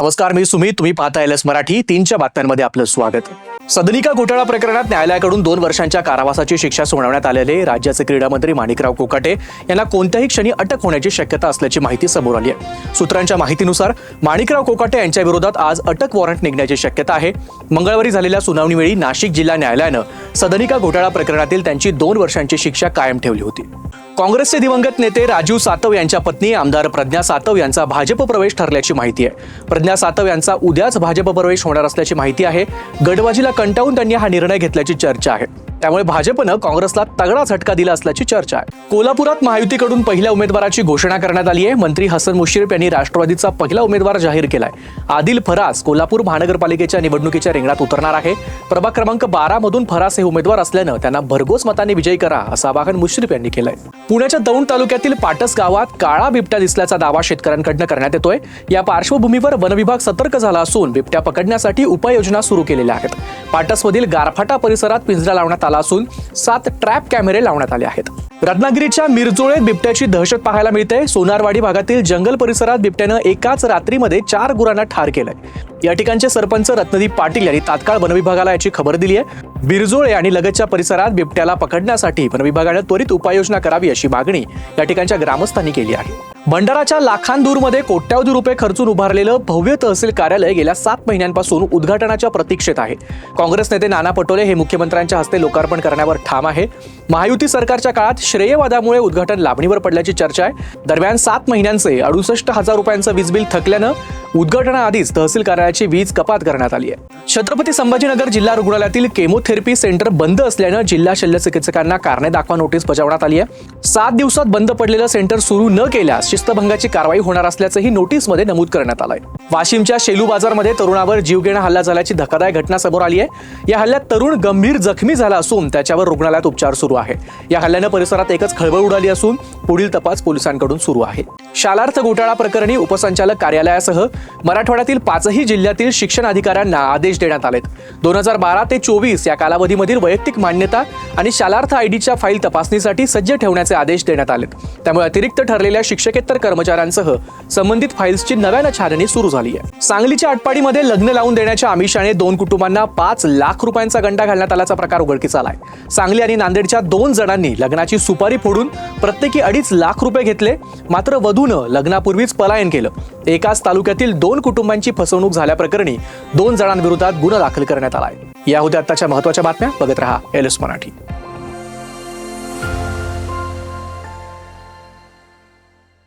नमस्कार मी सुमित. तुम्ही पाहता एल मराठी. तीनच्या बातम्यांमध्ये आपलं स्वागत. सदनिका घोटाळा प्रकरणात न्यायालयाकडून दोन वर्षांच्या कारावासाची शिक्षा सुनावण्यात आलेले राज्याचे क्रीडा मंत्री माणिकराव कोकाटे यांना कोणत्याही क्षणी अटक होण्याची शक्यता असल्याची माहिती समोर आली आहे. सूत्रांच्या माहितीनुसार माणिकराव कोकाटे यांच्या विरोधात आज अटक वॉरंट निघण्याची शक्यता आहे. मंगळवारी झालेल्या सुनावणीवेळी नाशिक जिल्हा न्यायालयानं सदनिका घोटाळा प्रकरणातील त्यांची दोन वर्षांची शिक्षा कायम ठेवली होती. काँग्रेसचे दिवंगत नेते राजीव सातव यांच्या पत्नी आमदार प्रज्ञा सातव यांचा भाजप प्रवेश ठरल्याची माहिती आहे. प्रज्ञा सातव यांचा उद्याच भाजप प्रवेश होणार असल्याची माहिती आहे. गटबाजीला कंटाळून त्यांनी हा निर्णय घेतल्याची चर्चा आहे. त्यामुळे भाजपनं काँग्रेसला तगडा झटका दिला असल्याची चर्चा आहे. कोल्हापुरात महायुतीकडून पहिल्या उमेदवाराची घोषणा करण्यात आली आहे. मंत्री हसन मुश्रीफ यांनी राष्ट्रवादीचा पहिला उमेदवार जाहीर केलाय. आदिल फरास कोल्हापूर महानगरपालिकेच्या निवडणुकीच्या रिंगणात उतरणार आहे. प्रभाग क्रमांक बारा मधून फरास हे उमेदवार असल्यानं त्यांना भरघोस मताने विजयी करा असं आवाहन मुश्रीफ यांनी केलंय. पुण्याच्या दौंड तालुक्यातील पाटस गावात काळा बिबट्या दिसल्याचा दावा शेतकऱ्यांकडनं करण्यात येतोय. या पार्श्वभूमीवर वनविभाग सतर्क झाला असून बिबट्या पकडण्यासाठी उपाययोजना सुरू केलेल्या आहेत. पाटसमधील गारफाटा परिसरात पिंजरा लावण्यात आला असून सात ट्रॅप कॅमेरे लावण्यात आले आहेत. रत्नागिरीच्या मिरजोळेत बिबट्याची दहशत पाहायला मिळते. सोनारवाडी भागातील जंगल परिसरात बिबट्यानं एकाच रात्रीमध्ये चार गुरांना ठार केलंय. या ठिकाणचे सरपंच रत्नदीप पाटील यांनी तात्काळ वनविभागाला याची खबर दिली आहे बिरजोळे आणि लगतच्या परिसरात बिबट्याला पकडण्यासाठी वनविभागानं त्वरित उपाययोजना करावी अशी मागणी या ठिकाणच्या ग्रामस्थांनी केली आहे. भंडाराच्या लाखांदूरमध्ये कोट्यावधी रुपये खर्चून उभारलेलं भव्य तहसील कार्यालय गेल्या सात महिन्यांपासून उद्घाटनाच्या प्रतीक्षेत आहे. काँग्रेस नेते नाना पटोले हे मुख्यमंत्र्यांच्या हस्ते लोकार्पण करण्यावर ठाम आहे. महायुती सरकारच्या काळात श्रेयवादामुळे उद्घाटन लाभणीवर पडल्याची चर्चा आहे. दरम्यान सात महिन्यांचे अडुसष्ट हजार रुपयांचं वीज बिल थकल्यानं उद्घाटनाआधीच तहसील कार्यालयाची वीज कपात करण्यात आली आहे. छत्रपती संभाजीनगर जिल्हा रुग्णालयातील केमोथेरपी सेंटर बंद असल्यानं जिल्हा शल्यचिकित्सकांना कारणे दाखवा नोटीस बजावण्यात आली आहे. सात दिवसात बंद पडलेलं सेंटर सुरू न केल्यास शिस्तभंगाची कारवाई होणार असल्याचंही नोटीसमध्ये नमूद करण्यात आलंय. वाशिमच्या शेलू बाजारमध्ये तरुणावर जीवघेणा हल्ला झाल्याची धक्कादायक घटना समोर आली आहे. या हल्ल्यात तरुण गंभीर जखमी झाला असून त्याच्यावर रुग्णालयात उपचार सुरू आहे. या हल्ल्यानं परिसरात एकच खळबळ उडाली असून पुढील तपास पोलिसांकडून सुरू आहे. शालार्थ घोटाळा प्रकरणी उपसंचालक कार्यालयासह मराठवाड्यातील पाचही जिल्ह्यातील शिक्षण अधिकाऱ्यांना आदेश देण्यात आलेत. दोन हजार बारा ते चोवीस या कालावधीमधील वैयक्तिक मान्यता आणि शालार्थ आयडीच्या फाईल तपासणीसाठी सज्ज ठेवण्याचे आदेश देण्यात आलेत. त्यामुळे अतिरिक्त ठरलेल्या शिक्षकेतर कर्मचाऱ्यांसह संबंधित फाईल्सची नव्यानं छाननी सुरू झाली आहे. सांगलीच्या आटपाडीमध्ये लग्न लावून देण्याच्या आमिषाने दोन कुटुंबांना पाच लाख रुपयांचा गंडा घालण्यात आल्याचा प्रकार उघडकीस आलाय. सांगली आणि नांदेडच्या दोन जणांनी लग्नाची सुपारी फोडून प्रत्येकी अडीच लाख रुपये घेतले मात्र वधूनं लग्नापूर्वीच पलायन केलं. एकाच तालुक्यातील दोन कुटुंबांची फसवणूक झाल्याप्रकरणी दोन जणांविरोधात गुन्हा दाखल करण्यात आलाय. या होत्या आताच्या महत्त्वाच्या बातम्या. बघत रहा एल एस मराठी.